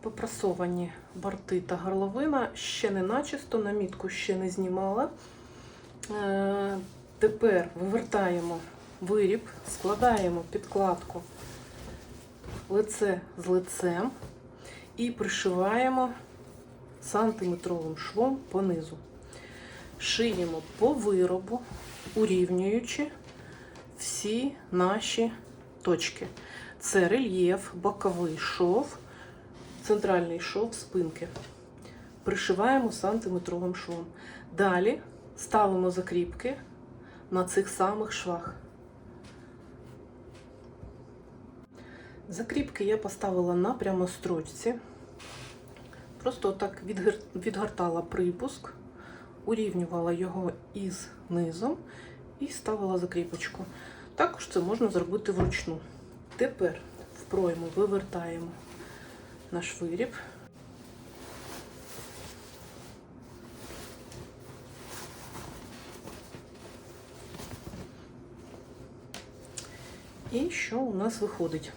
попрасовані борти та горловина ще не начисто, намітку ще не знімала. Е, Тепер вивертаємо виріб, складаємо підкладку лице з лицем і пришиваємо сантиметровим швом понизу. Шиємо по виробу, урівнюючи всі наші точки. Це рельєф, боковий шов, центральний шов спинки. Пришиваємо сантиметровим швом. Далі ставимо закріпки на цих самих швах. Закріпки я поставила на прямострочці. Просто отак відгортала припуск, урівнювала його із низом і ставила закріпочку. Також це можна зробити вручну. Тепер в пройму вивертаємо наш виріб. І що у нас виходить?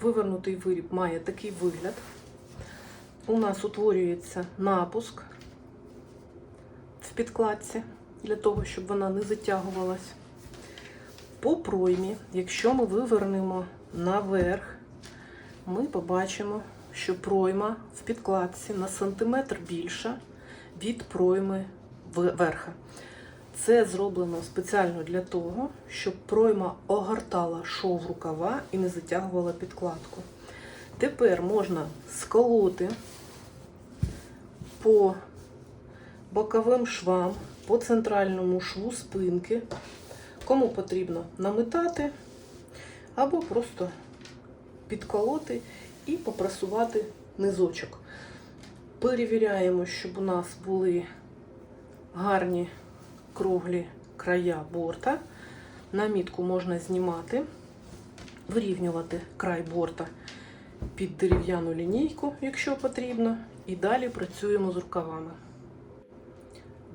Вивернутий виріб має такий вигляд. У нас утворюється напуск в підкладці для того, щоб вона не затягувалась. По проймі, якщо ми вивернемо наверх, ми побачимо, що пройма в підкладці на сантиметр більша від пройми верха. Це зроблено спеціально для того, щоб пройма огортала шов рукава і не затягувала підкладку. Тепер можна сколоти по боковим швам, по центральному шву спинки. Кому потрібно наметати, або просто підколоти і попрасувати низочок. Перевіряємо, щоб у нас були гарні круглі края борта. Намітку можна знімати, вирівнювати край борта під дерев'яну лінійку, якщо потрібно, і далі працюємо з рукавами.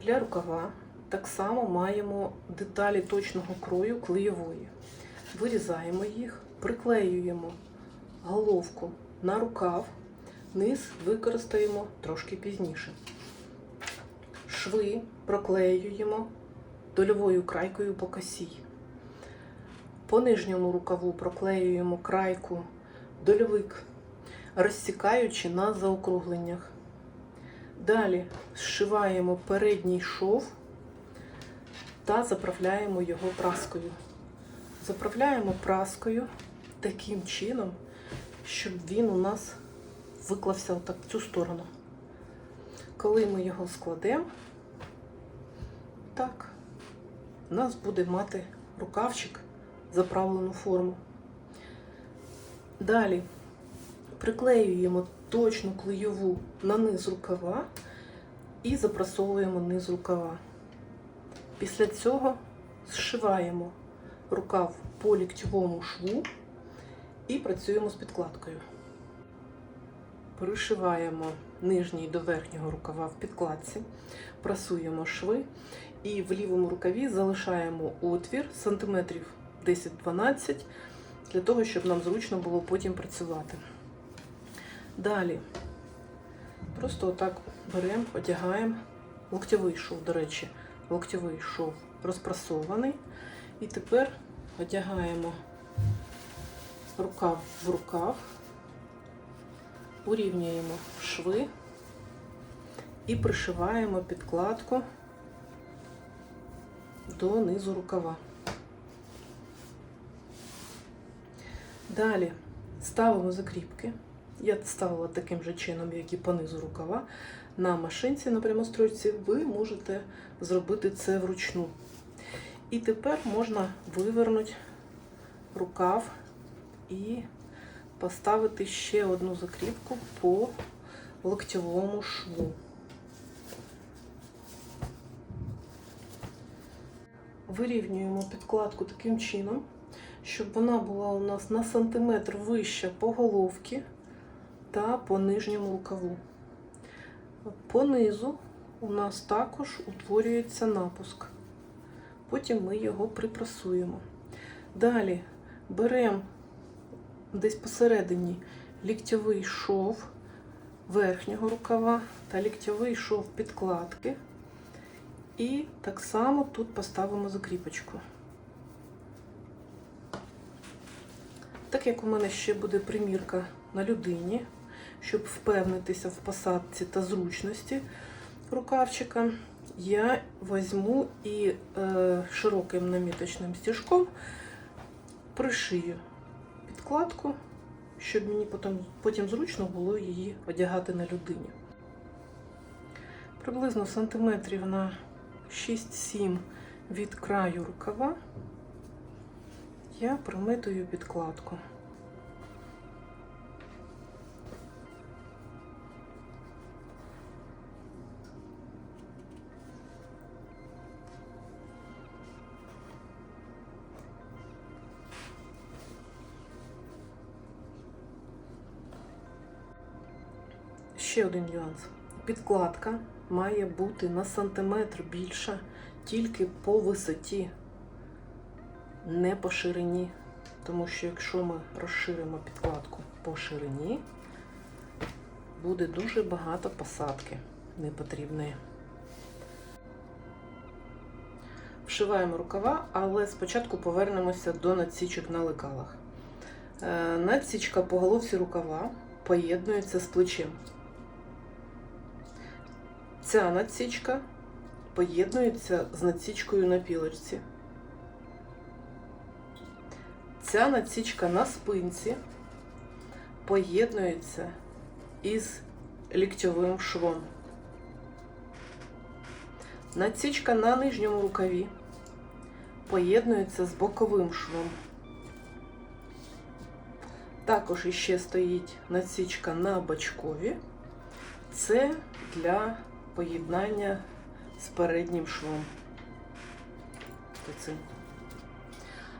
Для рукава так само маємо деталі точного крою клеєвої. Вирізаємо їх, приклеюємо головку на рукав, низ використаємо трошки пізніше. Шви проклеюємо дольовою крайкою по косі. По нижньому рукаву проклеюємо крайку дольовик, розсікаючи на заокругленнях. Далі зшиваємо передній шов та заправляємо його праскою. Заправляємо праскою таким чином, щоб він у нас виклався отак в цю сторону. Коли ми його складемо, так, у нас буде мати рукавчик заправлену форму. Далі приклеюємо точну клейову на низ рукава і запрасовуємо низ рукава. Після цього зшиваємо рукав по ліктьовому шву і працюємо з підкладкою. Пришиваємо нижній до верхнього рукава в підкладці, прасуємо шви і в лівому рукаві залишаємо отвір сантиметрів 10-12 для того, щоб нам зручно було потім працювати. Далі просто отак беремо, одягаємо локтєвий шов, до речі, локтєвий шов розпрасований. І тепер одягаємо рукав в рукав, урівнюємо шви і пришиваємо підкладку до низу рукава. Далі ставимо закріпки. Я ставила таким же чином, як і по низу рукава. На машинці на прямостройці ви можете зробити це вручну. І тепер можна вивернути рукав і поставити ще одну закріпку по локтєвому шву. Вирівнюємо підкладку таким чином, щоб вона була у нас на сантиметр вища по головці та по нижньому рукаву. По низу у нас також утворюється напуск. Потім ми його припрасуємо. Далі беремо десь посередині ліктьовий шов верхнього рукава та ліктьовий шов підкладки. І так само тут поставимо закріпочку. Так як у мене ще буде примірка на людині, щоб впевнитися в посадці та зручності рукавчика, я візьму і е, широким наміточним стіжком пришию підкладку, щоб мені потім, потім зручно було її одягати на людині. Приблизно сантиметрів на 6-7 від краю рукава я прометую підкладку. Ще один нюанс. Підкладка має бути на сантиметр більша тільки по висоті, не по ширині. Тому що якщо ми розширимо підкладку по ширині, буде дуже багато посадки непотрібної. Вшиваємо рукава, але спочатку повернемося до надсічок на лекалах. Е, Надсічка по головці рукава поєднується з плечем. Ця надсічка поєднується з надсічкою на пілочці. Ця надсічка на спинці поєднується із ліктьовим швом. Надсічка на нижньому рукаві поєднується з боковим швом. Також іще стоїть надсічка на бачкові. Це для поєднання з переднім швом.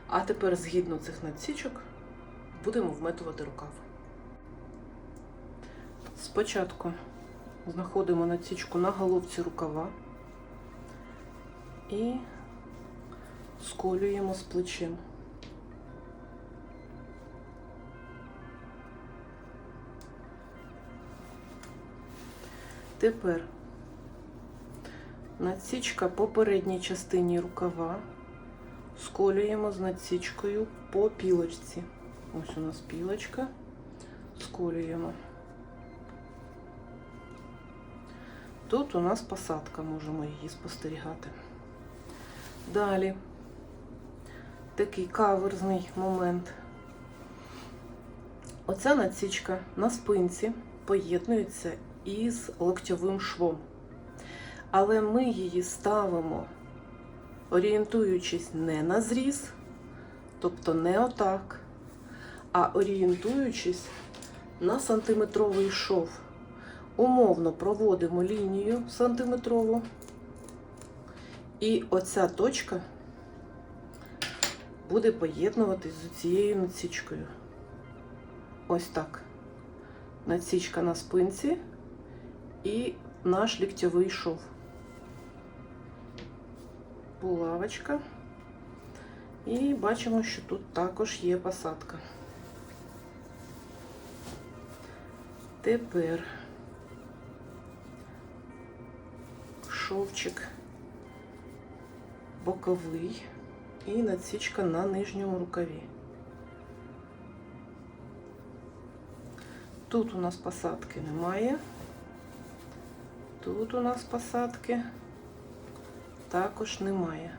А тепер, згідно цих надсічок, будемо вметувати рукав. Спочатку знаходимо надсічку на головці рукава і сколюємо з плечем. Тепер надсічка по передній частині рукава сколюємо з надсічкою по пілочці. Ось у нас пілочка, сколюємо. Тут у нас посадка, можемо її спостерігати. Далі такий каверзний момент. Оця надсічка на спинці поєднується із локтьовим швом. Але ми її ставимо орієнтуючись не на зріз, тобто не отак, а орієнтуючись на сантиметровий шов. Умовно проводимо лінію сантиметрову, і оця точка буде поєднуватись з цією надсічкою. Ось так. Надсічка на спинці і наш ліктьовий шов булавочка. І бачимо, що тут також є посадка. Тепер шовчик боковий і надсічка на нижньому рукаві. Тут у нас посадки немає. Тут у нас посадки також немає.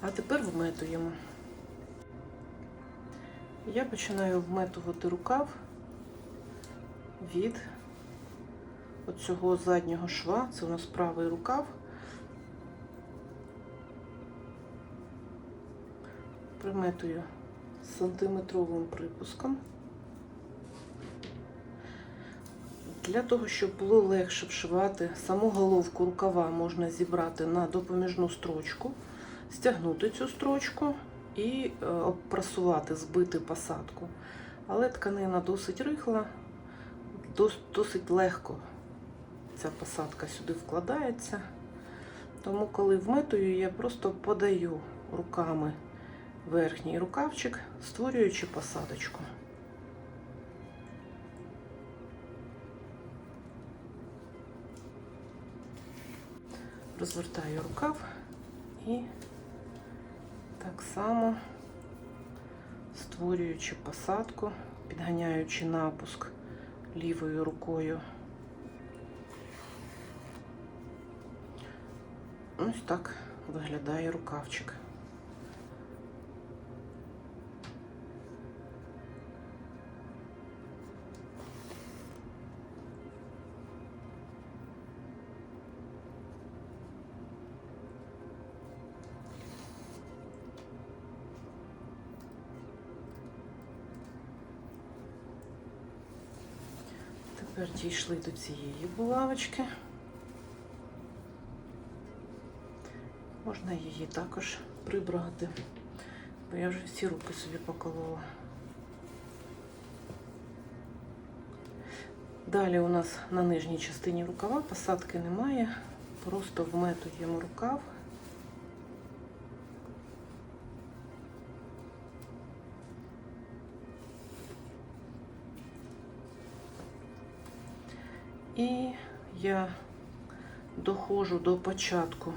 А тепер вметуємо. Я починаю вметувати рукав від оцього заднього шва, це у нас правий рукав. Приметую сантиметровим припуском. Для того, щоб було легше вшивати, саму головку рукава можна зібрати на допоміжну строчку, стягнути цю строчку і е, обпрасувати, збити посадку. Але тканина досить рихла, досить легко ця посадка сюди вкладається. Тому, коли вмитую, я просто подаю руками верхній рукавчик, створюючи посадочку. Розвертаю рукав і так само створюючи посадку, підганяючи напуск лівою рукою. Ось так виглядає рукавчик. Дійшли до цієї булавочки. Можна її також прибрати, бо я вже всі руки собі поколола. Далі у нас на нижній частині рукава посадки немає, просто вметуємо рукав. І я доходжу до початку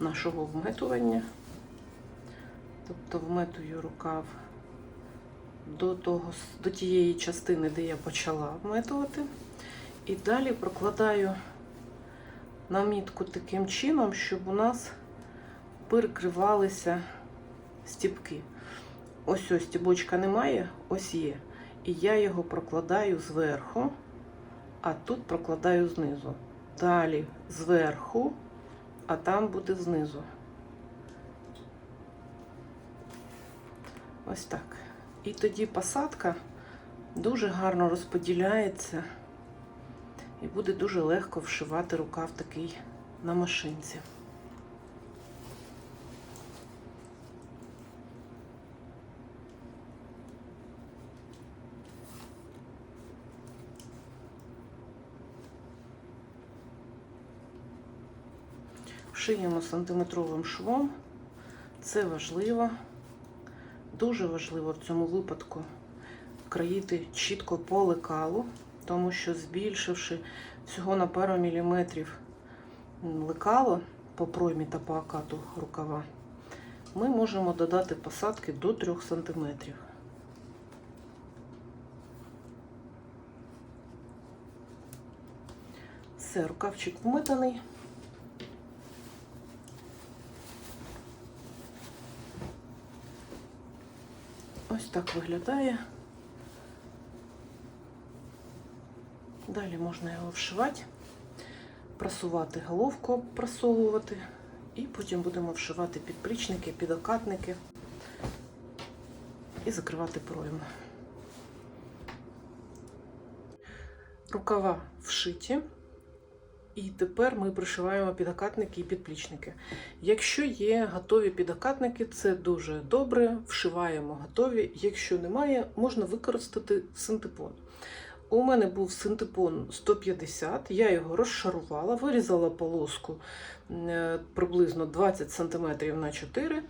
нашого вметування, тобто вметую рукав до, того, до тієї частини, де я почала вметувати, і далі прокладаю намітку таким чином, щоб у нас перекривалися стіпки. Ось ось стібочка немає, ось є. І я його прокладаю зверху, а тут прокладаю знизу. Далі зверху, а там буде знизу. Ось так. І тоді посадка дуже гарно розподіляється і буде дуже легко вшивати рукав такий на машинці. Шиємо сантиметровим швом. Це важливо. Дуже важливо в цьому випадку країти чітко по лекалу, тому що збільшивши всього на пару міліметрів лекало по проймі та по акату рукава, ми можемо додати посадки до 3 см. Все, рукавчик вмитаний. Ось так виглядає. Далі можна його вшивати, прасувати головку, просовувати, і потім будемо вшивати підплічники, підокатники і закривати пройму. Рукава вшиті. І тепер ми пришиваємо підокатники і підплічники. Якщо є готові підокатники, це дуже добре. Вшиваємо готові. Якщо немає, можна використати синтепон. У мене був синтепон 150, я його розшарувала, вирізала полоску е, приблизно 20 см на 4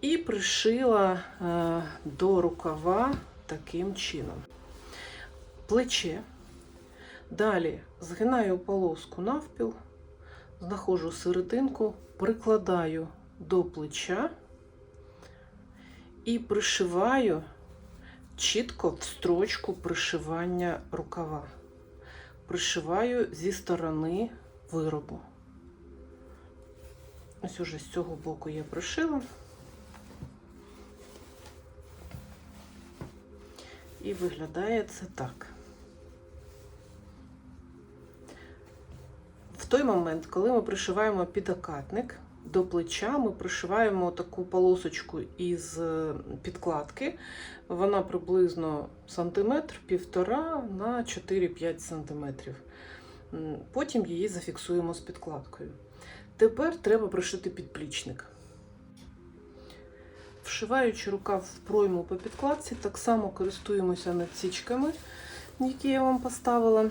і пришила е, до рукава таким чином. Плече. Далі згинаю полоску навпіл, знаходжу серединку, прикладаю до плеча і пришиваю чітко в строчку пришивання рукава. Пришиваю зі сторони виробу. Ось уже з цього боку я пришила. І виглядає це так. В той момент, коли ми пришиваємо підокатник до плеча, ми пришиваємо таку полосочку із е, підкладки. Вона приблизно сантиметр, півтора на 4-5 сантиметрів. Потім її зафіксуємо з підкладкою. Тепер треба пришити підплічник. Вшиваючи рукав в пройму по підкладці, так само користуємося надсічками, які я вам поставила.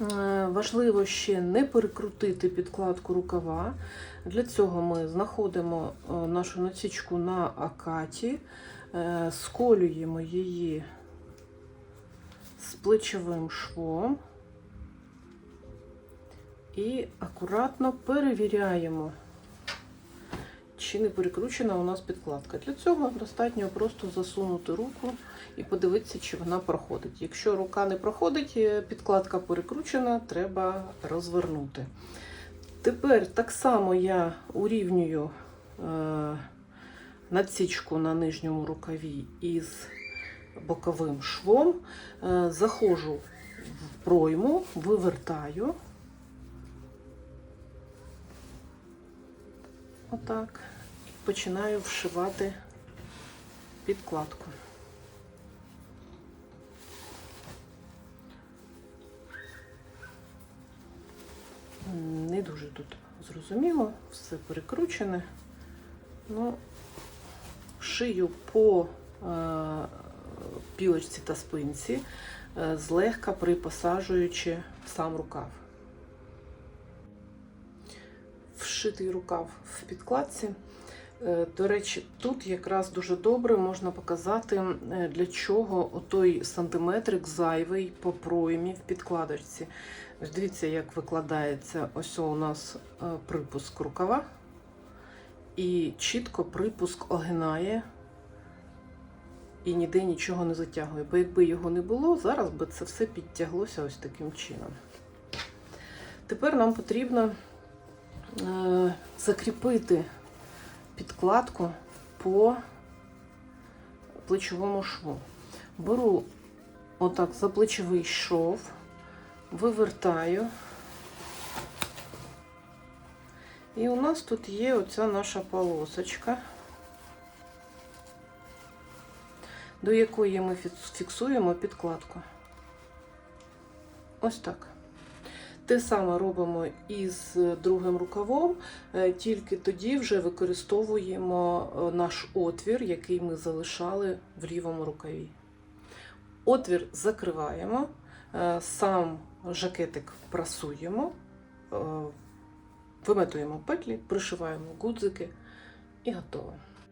Е, Важливо ще не перекрутити підкладку рукава. Для цього ми знаходимо е, нашу насічку на акаті, е, сколюємо її з плечовим швом і акуратно перевіряємо, чи не перекручена у нас підкладка. Для цього достатньо просто засунути руку і подивитися, чи вона проходить. Якщо рука не проходить, е, підкладка перекручена, треба розвернути. Тепер так само я урівнюю е, надсічку на нижньому рукаві із боковим швом, е, заходжу в пройму, вивертаю. Отак. І починаю вшивати підкладку. Дуже тут зрозуміло, все перекручене. Ну, шию по е, пілочці та спинці, е, злегка припосажуючи сам рукав. Вшитий рукав в підкладці. Е, До речі, тут якраз дуже добре можна показати, е, для чого отой сантиметрик зайвий по проймі в підкладочці. Ось Дивіться, як викладається ось у нас е, припуск рукава, і чітко припуск огинає і ніде нічого не затягує. Бо якби його не було, зараз би це все підтяглося ось таким чином. Тепер нам потрібно закріпити підкладку по плечовому шву. Беру отак за плечовий шов, вивертаю. І у нас тут є оця наша полосочка, до якої ми фіксуємо підкладку. Ось так. Те саме робимо із другим рукавом, е, тільки тоді вже використовуємо е, наш отвір, який ми залишали в лівому рукаві. Отвір закриваємо, е, сам жакетик прасуємо, виметуємо петлі, пришиваємо гудзики і готово.